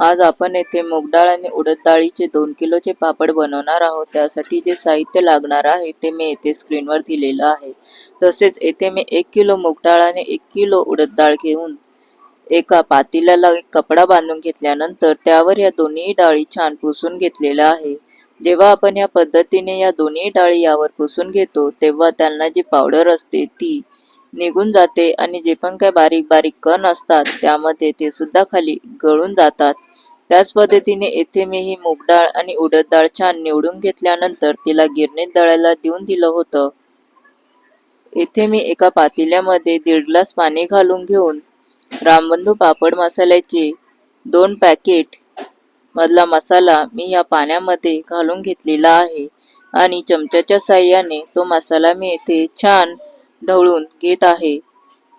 आज आपण येथे मूगडाळ आणि उडद डाळीचे दोन किलोचे पापड बनवणार आहोत. त्यासाठी जे साहित्य लागणार आहे ते मी येथे स्क्रीनवर दिलेलं आहे. तसेच येथे मी एक किलो मूगडाळ आणि एक किलो उडद डाळ घेऊन एका पातेल्याला एक कपडा बांधून घेतल्यानंतर त्यावर या दोन्ही डाळी छान पुसून घेतलेल्या आहे. जेव्हा आपण या पद्धतीने या दोन्ही डाळी यावर पुसून घेतो तेव्हा त्यांना जी पावडर असते ती निघून जाते आणि जे पण काय बारीक बारीक कण असतात त्यामध्ये ते सुद्धा खाली गळून जातात. त्याच पद्धतीने येथे मी ही मूग डाळ आणि उडद डाळ छान निवडून घेतल्यानंतर तिला गिरणीत दळायला देऊन दिलं होतं. येथे मी एका पातेल्यामध्ये दीड ग्लास पाणी घालून घेऊन रामबंधू पापड मसाल्याचे दोन पॅकेट मधला मसाला मी या पाण्यामध्ये घालून घेतलेला आहे आणि चमच्याच्या साह्याने तो मसाला मी येथे छान ढवळून घेत आहे.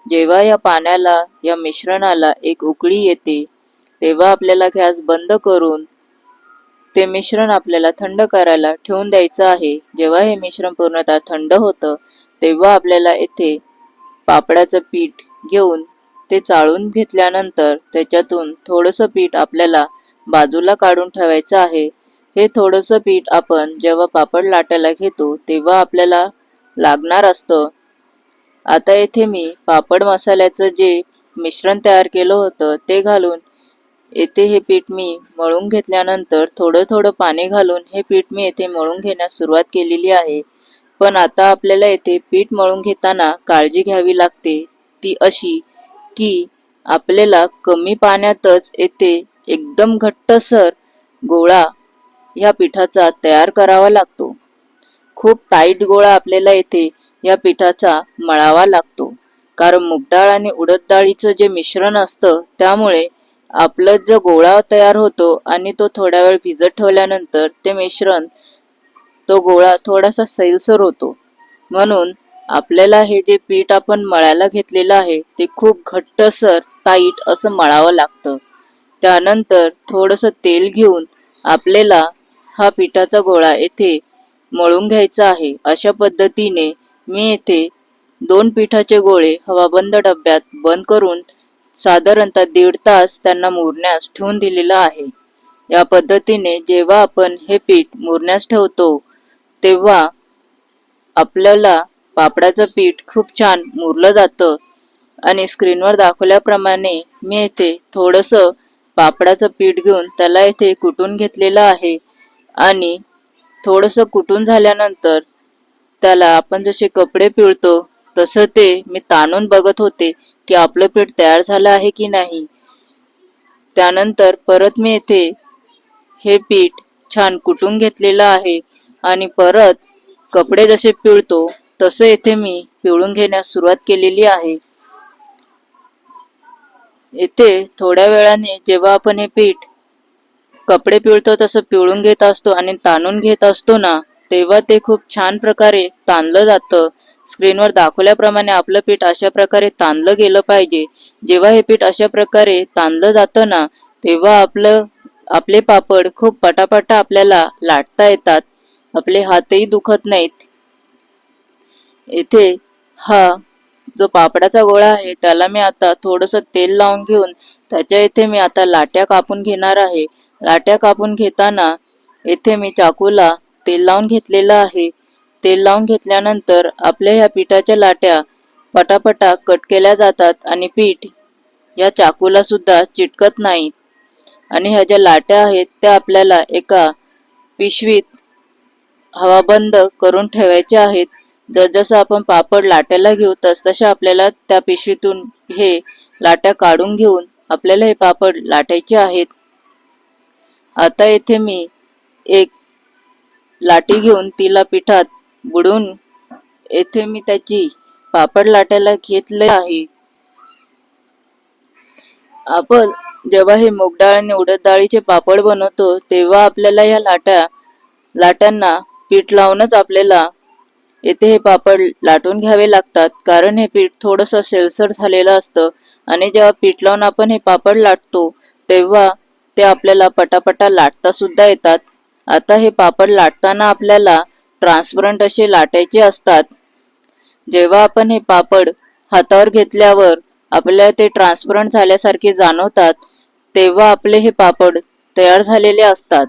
जेव्हा या पाण्याला या मिश्रणाला एक उकळी येते तेव्हा आपल्याला गॅस बंद करून ते मिश्रण आपल्याला थंड करायला ठेवून द्यायचं आहे. जेव्हा हे मिश्रण पूर्णतः थंड होतं तेव्हा आपल्याला येथे पापडाचं पीठ घेऊन ते चाळून घेतल्यानंतर त्याच्यातून थोडंसं पीठ आपल्याला बाजूला काढून ठेवायचं आहे. हे थोडंसं पीठ आपण जेव्हा पापड लाटायला घेतो तेव्हा आपल्याला लागणार असतं. आता येथे मी पापड मसाल्याचं जे मिश्रण तयार केलं होतं ते घालून येथे हे पीठ मी मळून घेतल्यानंतर थोडं थोडं पाणी घालून हे पीठ मी येथे मळून घेण्यास सुरुवात केलेली आहे. पण आता आपल्याला येथे पीठ मळून घेताना काळजी घ्यावी लागते. ती अशी की आपल्याला कमी पाण्यातच येथे एकदम घट्टसर गोळा ह्या पिठाचा तयार करावा लागतो. खूप टाईट गोळा आपल्याला येथे या पिठाचा मळावा लागतो. कारण मूग डाळ आणि उडद डाळीचं जे मिश्रण असतं त्यामुळे आपलं जो गोळा तयार होतो आणि तो थोड्या वेळ भिजत ठेवल्यानंतर ते मिश्रण तो गोळा थोडासा सैलसर होतो. म्हणून आपल्याला हे जे पीठ आपण मळायला घेतलेलं आहे ते खूप घट्टसर टाईट असं मळावं लागतं. त्यानंतर थोडंसं तेल घेऊन आपल्याला हा पिठाचा गोळा येथे मळून घ्यायचा आहे. अशा पद्धतीने मी येथे दोन पिठाचे गोळे हवाबंद डब्यात बंद करून साधारणतः दीड तास त्यांना मुरण्यास ठेवून दिलेलं आहे. या पद्धतीने जेव्हा आपण हे पीठ मुरण्यास ठेवतो तेव्हा आपल्याला पापडाचं पीठ खूप छान मुरलं जातं आणि स्क्रीनवर दाखवल्याप्रमाणे मी येथे थोडंसं पापडाचं पीठ घेऊन त्याला येथे कुटून घेतलेलं आहे आणि थोडंसं कुटून झाल्यानंतर त्याला आपण जसे कपडे पिळतो तसं ते मी ताणून बघत होते की आपलं पीठ तयार झालं आहे की नाही. त्यानंतर परत मी येथे हे पीठ छान कुटून घेतलेलं आहे आणि परत कपडे जसे पिळतो तसं येथे मी पिळून घेण्यास सुरुवात केलेली आहे. येथे थोड्या वेळाने जेव्हा आपण हे पीठ कपडे पिळतो तसं पिळून घेत असतो आणि ताणून घेत असतो ना तेव्हा ते खूप छान प्रकारे ताणलं जातं. स्क्रीनवर दाखवल्याप्रमाणे आपलं पीठ अशा प्रकारे ताणलं गेलं पाहिजे. जेव्हा हे पीठ अशा प्रकारे ताणलं जातं ना तेव्हा आपलं आपले पापड खूप पटापटा आपल्याला लाटता येतात. आपले हातही दुखत नाहीत. येथे हा जो पापडाचा गोळा आहे त्याला मी आता थोडंसं तेल लावून घेऊन त्याच्या इथे मी आता लाट्या कापून घेणार आहे. लाट्या कापून घेताना येथे मी चाकूला तेल लावून घेतलेलं आहे. तेल लावून घेतल्यानंतर आपल्या ह्या पिठाच्या लाट्या पटापटा कट केल्या जातात आणि पीठ या चाकूला सुद्धा चिटकत नाहीत आणि ह्या ज्या लाट्या आहेत त्या आपल्याला एका पिशवीत हवाबंद करून ठेवायच्या आहेत. जसजसं आपण पापड लाट्याला घेऊ तसतशा आपल्याला त्या पिशवीतून हे लाट्या काढून घेऊन आपल्याला हे पापड लाटायचे आहेत. आता येथे मी एक लाटी घेऊन तिला पिठात बुडून येथे मी त्याची पापड लाटायला घेतले आहे. आपण जेव्हा हे मूग डाळ आणि उडद डाळीचे पापड बनवतो तेव्हा आपल्याला या लाट्या लाटांना पीठ लावूनच आपल्याला येथे हे पापड लाटून घ्यावे लागतात. कारण हे पीठ थोडंसं सेलसर झालेलं असतं आणि जेव्हा पीठ लावून आपण हे पापड लाटतो तेव्हा ते आपल्याला पटापटा लाटता सुद्धा येतात. आता हे पापड लाटताना आपल्याला ट्रान्सपरंट असे लाटायचे असतात. जेव्हा आपण हे पापड हातावर घेतल्यावर आपल्याला ते ट्रान्सपरंट झाल्यासारखे जाणवतात तेव्हा आपले हे पापड तयार झालेले असतात.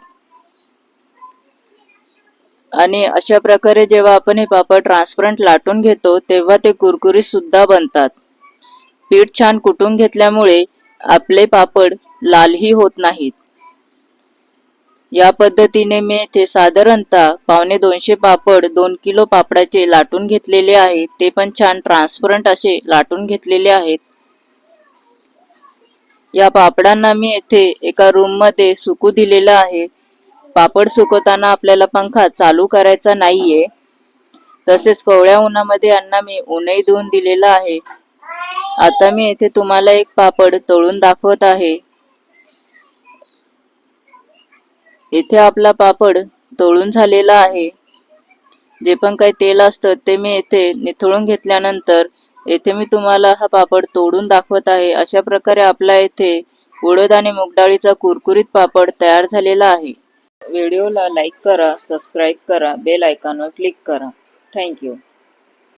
आणि अशा प्रकारे जेव्हा आपण हे पापड ट्रान्सपरंट लाटून घेतो तेव्हा ते कुरकुरीत सुद्धा बनतात. पीठ छान कुटून घेतल्यामुळे आपले पापड लालही होत नाहीत. या पद्धतीने मी येथे साधारणतः पावणे दोनशे पापड दोन किलो पापडाचे लाटून घेतलेले आहेत. ते पण छान ट्रान्सपरंट असे लाटून घेतलेले आहेत. या पापडांना मी येथे एका रूममध्ये सुकू दिलेलं आहे. पापड सुकवताना आपल्याला पंखा चालू करायचा नाहीये. तसेच कोवळ्या उन्हामध्ये यांना मी ऊनही देऊन दिलेलं आहे. आता मी येथे तुम्हाला एक पापड तळून दाखवत आहे. येथे आपला पापड तळून झालेला आहे. जे पण काही तेल असतं ते मी येथे निथळून घेतल्यानंतर येथे मी तुम्हाला हा पापड तोडून दाखवत आहे. अशा प्रकारे आपला येथे उडद आणि मुगडाळीचा कुरकुरीत पापड तयार झालेला आहे. व्हिडिओला लाईक करा सबस्क्राईब करा बेल आयकॉनवर क्लिक करा. थँक्यू